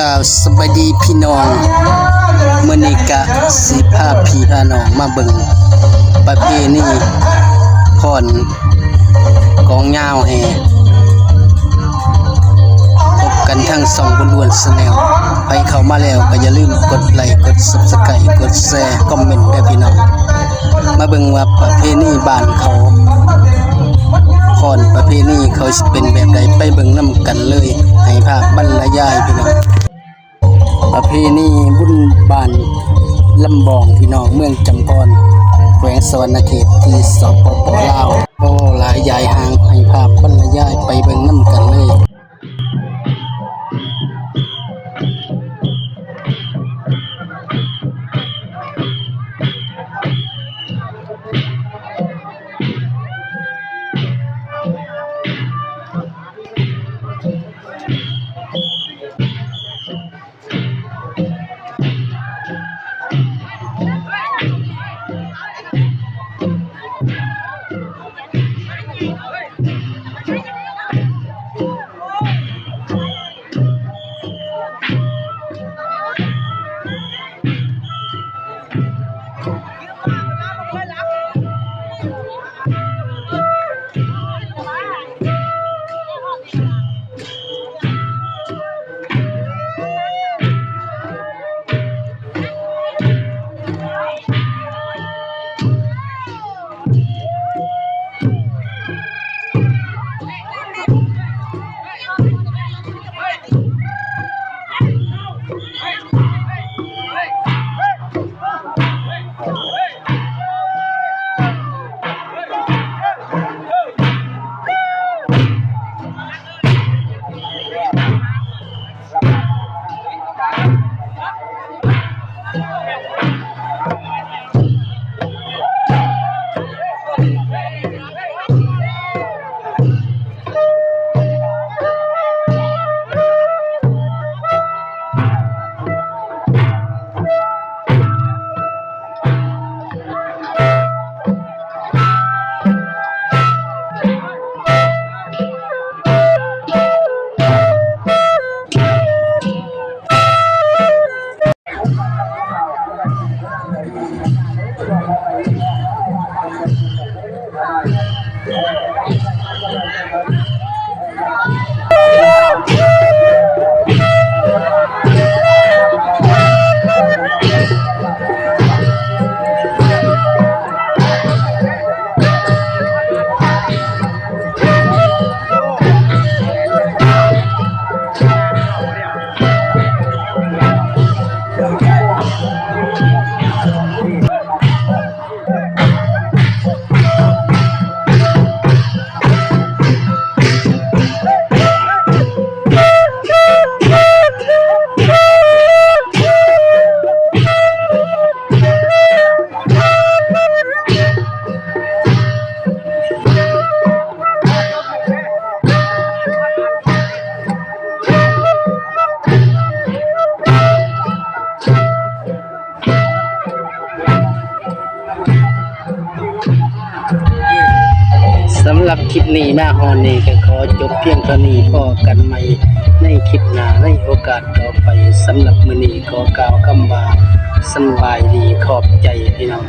จ้าสบายดีพี่น้องมื้อนี้กะสิพาพี่พาน้องมาเบิ่งประเพณีพรกองยาวแห่พบกันทั้งสองบนลวนสแนลไปเข้ามาแล้วก็อย่าลืมกดไลค์กด Subscribe กดแชร์คอมเมนต์ด้วยพี่น้อง มาเบิ่งว่าประเพณีบ้านเขาพรประเพณีเขาเป็นแบบใดไปเบิ่งนํกันเลย ให้ภาพบรรยาย ประเพณีบุญบานลำบองพี่น้องเมืองจำปอนแขวงสวรรณเขตที่สปปลาวโอ้หลายยายห่างให้ภาพบรรยายไปเบิ่งน้ำกันเลย ส หรับคลิปนี้มาฮอนนี่ก็ขอจบเพียงเท่านี้พอกันใหม่ในคลิปหน้าในโอกาสต่อไปสำหรับมื้อนี้ขอกล่าวคำว่าสบายดีขอบใจพี่น้อง